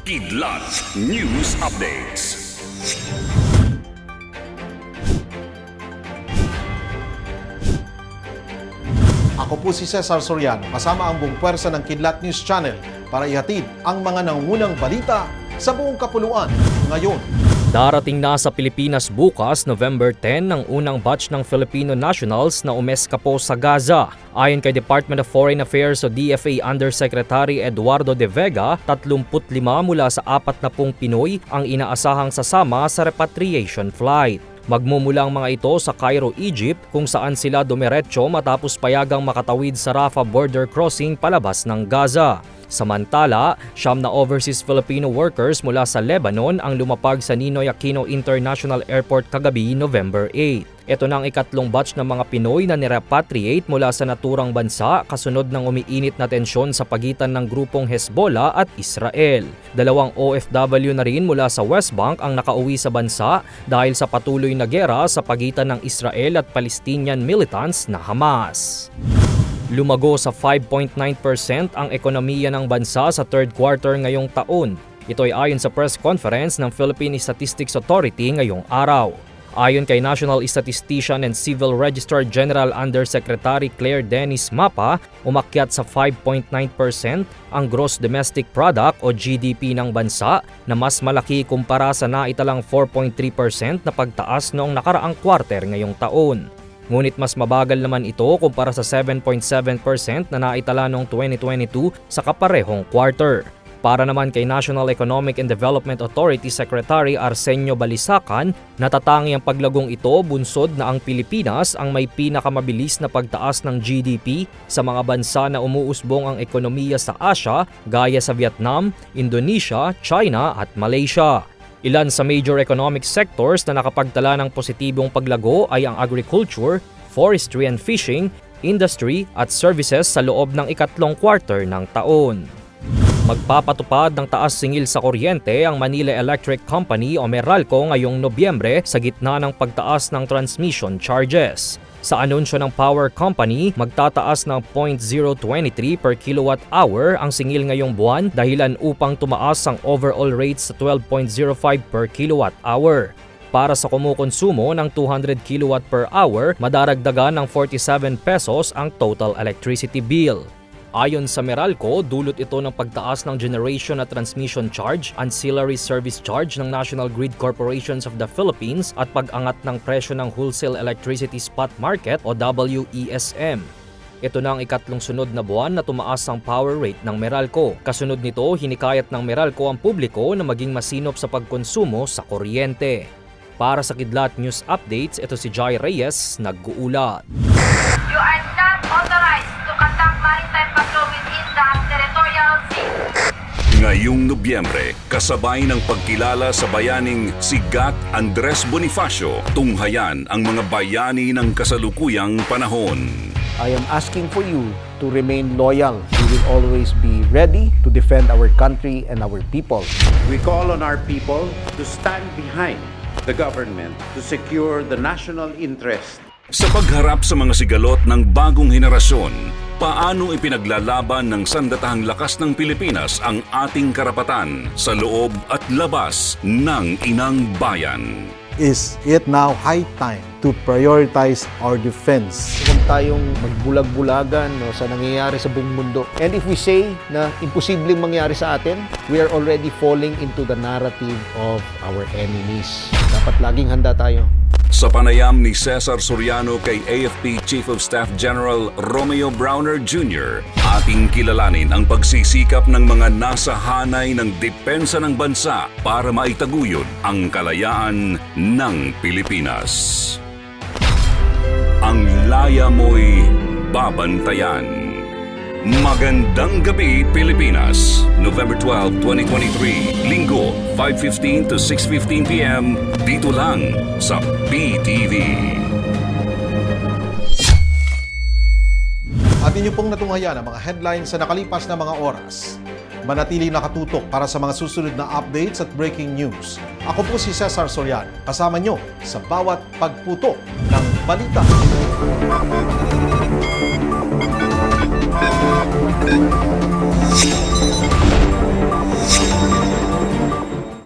Kidlat News Updates. Ako po si Cesar Soriano, kasama ang buong pwersa ng Kidlat News Channel para ihatid ang mga nangungunang balita sa buong kapuluan ngayon. Darating na sa Pilipinas bukas, November 10, ang unang batch ng Filipino nationals na umeskapo sa Gaza. Ayon kay Department of Foreign Affairs o DFA Undersecretary Eduardo De Vega, 35 mula sa 40 Pinoy ang inaasahang sasama sa repatriation flight. Magmumula ang mga ito sa Cairo, Egypt kung saan sila dumiretso matapos payagang makatawid sa Rafah border crossing palabas ng Gaza. Samantala, siyam na overseas Filipino workers mula sa Lebanon ang lumapag sa Ninoy Aquino International Airport kagabi November 8. Ito na ang ikatlong batch ng mga Pinoy na nirepatriate mula sa naturang bansa kasunod ng umiinit na tensyon sa pagitan ng grupong Hezbollah at Israel. Dalawang OFW na rin mula sa West Bank ang nakauwi sa bansa dahil sa patuloy na gera sa pagitan ng Israel at Palestinian militants na Hamas. Lumago sa 5.9% ang ekonomiya ng bansa sa third quarter ngayong taon. Ito ay ayon sa press conference ng Philippine Statistics Authority ngayong araw. Ayon kay National Statistician and Civil Registrar General Undersecretary Claire Dennis Mapa, umakyat sa 5.9% ang gross domestic product o GDP ng bansa na mas malaki kumpara sa naitalang 4.3% na pagtaas noong nakaraang quarter ngayong taon. Ngunit mas mabagal naman ito kumpara sa 7.7% na naitala noong 2022 sa kaparehong quarter. Para naman kay National Economic and Development Authority Secretary Arsenio Balisacan, natatangi ang paglagong ito bunsod na ang Pilipinas ang may pinakamabilis na pagtaas ng GDP sa mga bansa na umuusbong ang ekonomiya sa Asia gaya sa Vietnam, Indonesia, China at Malaysia. Ilan sa major economic sectors na nakapagtala ng positibong paglago ay ang agriculture, forestry and fishing, industry at services sa loob ng ikatlong quarter ng taon. Magpapatupad ng taas singil sa kuryente ang Manila Electric Company o Meralco ngayong Nobyembre sa gitna ng pagtaas ng transmission charges. Sa anunsyo ng power company, magtataas ng 0.023 per kilowatt hour ang singil ngayong buwan dahilan upang tumaas ang overall rates sa 12.05 per kilowatt hour. Para sa kumukonsumo ng 200 kilowatt per hour, madaragdagan ng 47 pesos ang total electricity bill. Ayon sa Meralco, dulot ito ng pagtaas ng generation at transmission charge, ancillary service charge ng National Grid Corporations of the Philippines at pag-angat ng presyo ng Wholesale Electricity Spot Market o WESM. Ito na ang ikatlong sunod na buwan na tumaas ang power rate ng Meralco. Kasunod nito, hinikayat ng Meralco ang publiko na maging masinop sa pagkonsumo sa kuryente. Para sa Kidlat News Updates, ito si Jai Reyes, nag-uulat. Ngayong Nobyembre, kasabay ng pagkilala sa bayaning si Gat Andres Bonifacio, tunghayan ang mga bayani ng kasalukuyang panahon. I am asking for you to remain loyal. We will always be ready to defend our country and our people. We call on our people to stand behind the government to secure the national interest Sa pagharap sa mga sigalot ng bagong henerasyon, paano ipinaglalaban ng sandatahang lakas ng Pilipinas ang ating karapatan sa loob at labas ng inang bayan? Is it now high time to prioritize our defense? Huwag tayong magbulag-bulagan no, sa nangyayari sa buong mundo. And if we say na imposibleng mangyari sa atin, we are already falling into the narrative of our enemies. Dapat laging handa tayo. Sa panayam ni Cesar Soriano kay AFP Chief of Staff General Romeo Browner Jr., ating kilalanin ang pagsisikap ng mga nasa hanay ng depensa ng bansa para maitaguyod ang kalayaan ng Pilipinas. Ang laya mo'y babantayan. Magandang gabi, Pilipinas. November 12, 2023. Linggo, 5.15 to 6.15 p.m. Dito lang sa PTV. At inyo pong natunghayan ang mga headlines sa nakalipas na mga oras. Manatili nakatutok para sa mga susunod na updates at breaking news. Ako po si Cesar Soriano, kasama nyo sa bawat pagputok ng balita. Thank you.